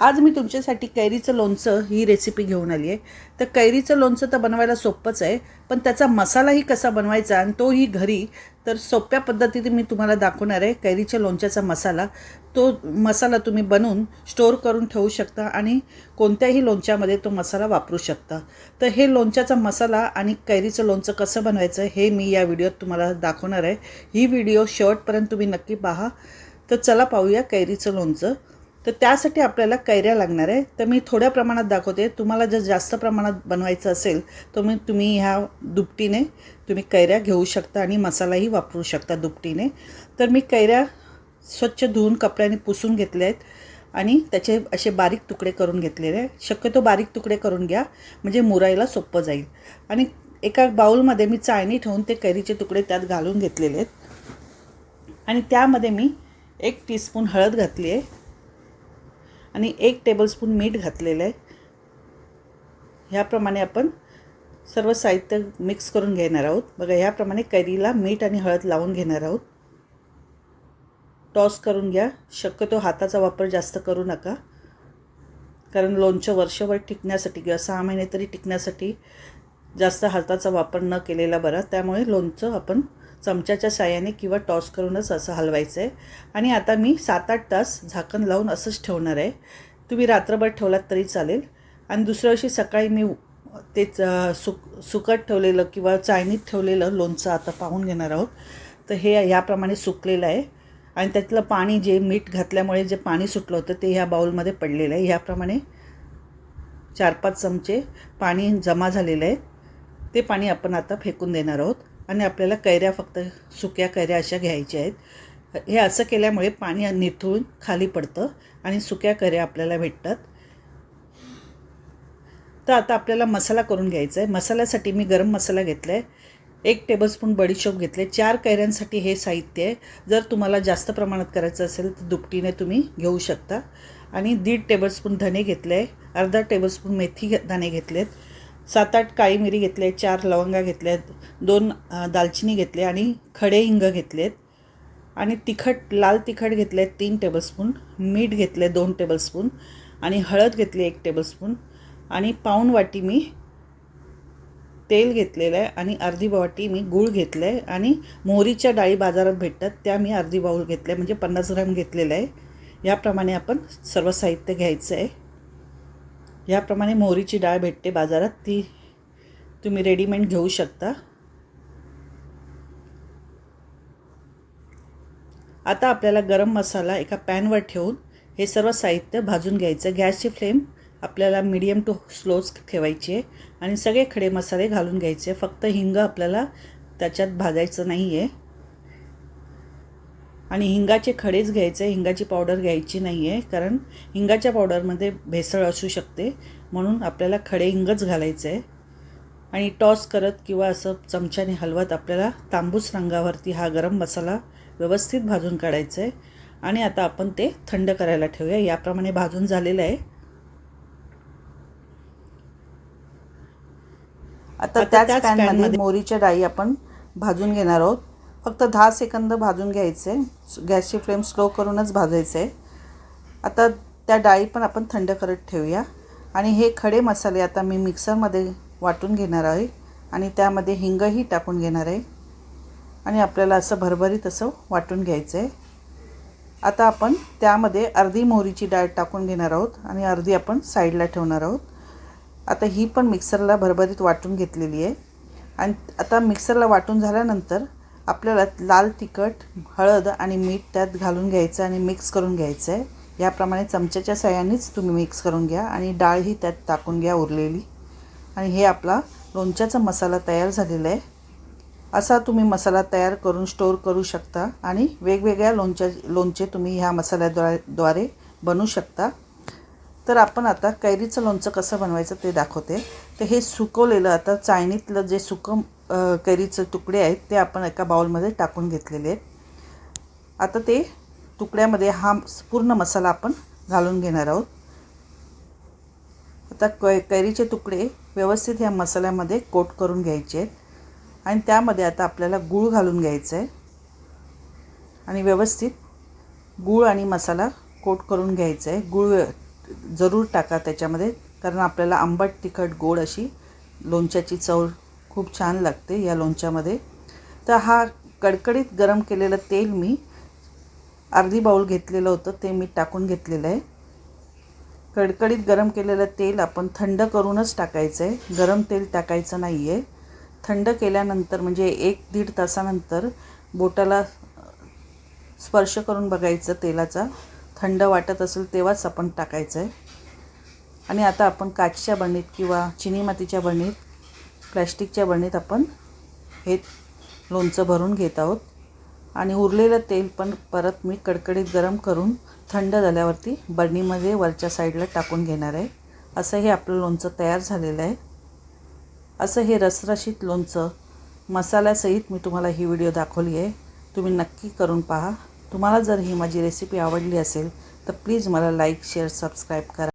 आज मी तुमच्यासाठी कैरीचं लोणचं ही रेसिपी घेऊन आली आहे तर कैरीचं लोणचं तर बनवायला सोपंच आहे पण त्याचा मसालाही कसा बनवायचा आणि तोही घरी तर सोप्या पद्धतीने मी तुम्हाला दाखवणार आहे कैरीच्या लोणच्याचा मसाला. तो मसाला तुम्ही बनवून स्टोअर करून ठेवू शकता आणि कोणत्याही लोणच्यामध्ये तो मसाला वापरू शकता. तर हे लोणच्याचा मसाला आणि कैरीचं लोणचं कसं बनवायचं हे मी या व्हिडिओत तुम्हाला दाखवणार आहे. ही व्हिडिओ शेवटपर्यंत तुम्ही नक्की पहा. तर चला पाहूया कैरीचं लोणचं. तर त्यासाठी आपल्याला कैऱ्या लागणार आहे. तर मी थोड्या प्रमाणात दाखवते. तुम्हाला जर जास्त प्रमाणात बनवायचं असेल तर मग तुम्ही ह्या दुपटीने तुम्ही कैऱ्या घेऊ शकता आणि मसालाही वापरू शकता दुपटीने. तर मी कैऱ्या स्वच्छ धुवून कपड्याने पुसून घेतले आहेत आणि त्याचे असे बारीक तुकडे करून घेतलेले आहे शक्यतो बारीक तुकडे करून घ्या म्हणजे मुरायला सोपं जाईल. आणि एका बाऊलमध्ये मी चाळणी ठेवून ते कैरीचे तुकडे त्यात घालून घेतलेले आहेत. आणि त्यामध्ये मी एक टीस्पून हळद घातली आहे. आणि एक टेबलस्पून मीठ घातलेलं आहे. ह्याप्रमाणे आपण सर्व साहित्य मिक्स करून घेणार आहोत. बघा ह्याप्रमाणे कैरीला मीठ आणि हळद लावून घेणार आहोत. टॉस करून घ्या. शक्यतो हाताचा वापर जास्त करू नका. कारण लोणचं वर्षभर टिकण्यासाठी किंवा सहा महिने तरी टिकण्यासाठी जास्त हाताचा वापर न केलेला बरा. त्यामुळे लोणचं आपण चमच्याच्या साह्याने किंवा टॉस करूनच असं हलवायचं आहे आणि आता मी सात आठ तास झाकण लावून असंच ठेवणार आहे. तुम्ही रात्रभर ठेवलात तरी चालेल. आणि दुसऱ्या दिवशी सकाळी मी तेच सुक सुकट ठेवलेलं किंवा चायनीत ठेवलेलं लोणचं आता पाहून घेणार आहोत. तर हे ह्याप्रमाणे सुकलेलं आहे. आणि त्यातलं पाणी जे मीठ घातल्यामुळे जे पाणी सुटलं होतं ते ह्या बाऊलमध्ये पडलेलं आहे. ह्याप्रमाणे चार पाच चमचे पाणी जमा झालेलं आहे. ते पाणी आपण आता फेकून देणार आहोत. आणि आपल्याला कैऱ्या फक्त सुक्या कैऱ्या अशा घ्यायच्या आहेत. हे असं केल्यामुळे पाणी निथळून खाली पडतं आणि सुक्या कैऱ्या आपल्याला भेटतात. तर आता आपल्याला मसाला करून घ्यायचा आहे. मसाल्यासाठी मी गरम मसाला घेतला आहे एक टेबलस्पून बडीशोप घेतले चार कैऱ्यांसाठी हे साहित्य आहे. जर तुम्हाला जास्त प्रमाणात करायचं असेल तर दुपटीने तुम्ही घेऊ शकता. आणि दीड टेबलस्पून धने घेतले आहे अर्धा टेबलस्पून मेथी घे दाणे घेतलेत. सात आठ काळी मिरी घेतले चार लवंगा घेतल्या दोन दालचिनी घेतले आणि खडे हिंग घेतलेत आणि तिखट लाल तिखट घेतले तीन टेबलस्पून मीठ घेतले दोन टेबलस्पून आणि हळद घेतली एक टेबलस्पून आणि पाऊण वाटी मी तेल घेतलेलं आहे आणि अर्धी वाटी मी गूळ घेतलं आहे आणि मोहरीच्या डाळी बाजारात भेटतात त्या मी अर्धी बाऊल घेतल्या म्हणजे पन्नास ग्रॅम घेतलेलं आहे. याप्रमाणे आपण सर्व साहित्य घ्यायचं आहे. ह्याप्रमाणे मोहरीची डाळ भेटते बाजारात. ती तुम्ही रेडीमेड घेऊ शकता. आता आपल्याला गरम मसाला एका पॅनवर ठेवून हे सर्व साहित्य भाजून घ्यायचं. गॅसची फ्लेम आपल्याला मीडियम टू स्लोच ठेवायची आहे आणि सगळे खडे मसाले घालून घ्यायचे फक्त हिंग आपल्याला त्याच्यात भाजायचं नाही आहे आणि हिंगाचे खडेच घ्यायचे हिंगाची पावडर घ्यायची नाही आहे कारण हिंगाच्या पावडरमध्ये भेसळ असू शकते. म्हणून आपल्याला खडे हिंगच घालायचं आहे. आणि टॉस करत किंवा असं चमच्याने हलवत आपल्याला तांबूस रंगावरती हा गरम मसाला व्यवस्थित भाजून काढायचा आहे. आणि आता आपण ते थंड करायला ठेवूया. याप्रमाणे भाजून झालेलं आहे. आता त्याच पॅनमध्ये मोहरीच्या डाळी आपण भाजून घेणार आहोत. फक्त दहा सेकंद भाजून घ्यायचे. गॅसची फ्लेम स्लो करूनच भाजायचं. आहे आता त्या डाळी पण आपण थंड करत ठेवूया. आणि हे खडे मसाले आता मी मिक्सरमध्ये वाटून घेणार आहे. आणि त्यामध्ये हिंगही टाकून घेणार आहे. आणि आपल्याला असं भरभरीत असं वाटून घ्यायचं आहे आता आपण त्यामध्ये अर्धी मोहरीची डाळ टाकून घेणार आहोत. आणि अर्धी आपण साईडला ठेवणार आहोत. आता ही पण मिक्सरला भरभरीत वाटून घेतलेली आहे. आणि आता मिक्सरला वाटून झाल्यानंतर आपल्याला लाल तिखट हळद आणि मीठ त्यात घालून घ्यायचं आणि मिक्स करून घ्यायचं आहे याप्रमाणे चमच्याच्या साह्यानेच तुम्ही मिक्स करून घ्या आणि डाळही त्यात टाकून घ्या उरलेली. आणि हे आपला लोणच्याचा मसाला तयार झालेला आहे. असा तुम्ही मसाला तयार करून स्टोअर करू शकता आणि वेगवेगळ्या लोणच्या लोणचे तुम्ही ह्या मसाल्याद्वारे द्वारे बनवू शकता. तर आपण आता कैरीचं लोणचं कसं बनवायचं ते दाखवते. तर हे सुकवलेलं आता चायनीतलं जे सुकं कैरीचे तुकडे आहेत ते आपण एका बाउलमध्ये टाकून घेतलेले आहेत. आता ते तुकड्यामध्ये हा पूर्ण मसाला आपण घालून घेणार आहोत. आता कै कैरीचे तुकडे व्यवस्थित ह्या मसाल्यामध्ये कोट करून घ्यायचे आहेत. आणि त्यामध्ये आता आपल्याला गूळ घालून घ्यायचं आहे. आणि व्यवस्थित गूळ आणि मसाला कोट करून घ्यायचं आहे. गूळ जरूर टाका त्याच्यामध्ये कारण आपल्याला आंबट तिखट गोड अशी लोणच्याची चव खूप छान लागते या लोणच्यामध्ये. तर हा कडकडीत गरम केलेलं तेल मी अर्धी बाऊल घेतलेलं होतं ते मी टाकून घेतलेलं आहे. कडकडीत गरम केलेलं तेल आपण थंड करूनच टाकायचं आहे गरम तेल टाकायचं नाही आहे थंड केल्यानंतर म्हणजे एक दीड तासानंतर बोटाला स्पर्श करून बघायचं तेलाचा. थंड वाटत असेल तेव्हाच आपण टाकायचं आहे आणि आता आपण काचच्या बरणीत किंवा चिनी मातीच्या बरणीत प्लॅस्टिकच्या बरणीत आपण हे लोणचं भरून घेत आहोत. आणि उरलेलं तेल पण परत मी कडकडीत गरम करून थंड झाल्यावरती बरणीमध्ये वरच्या साईडला टाकून घेणार आहे. असं हे आपलं लोणचं तयार झालेलं आहे. असं हे रसरशीत लोणचं मसाल्यासहित मी तुम्हाला ही व्हिडिओ दाखवली आहे. तुम्ही नक्की करून पहा. तुम्हाला जर ही माझी रेसिपी आवडली असेल तर प्लीज मला लाईक शेअर सबस्क्राईब करा.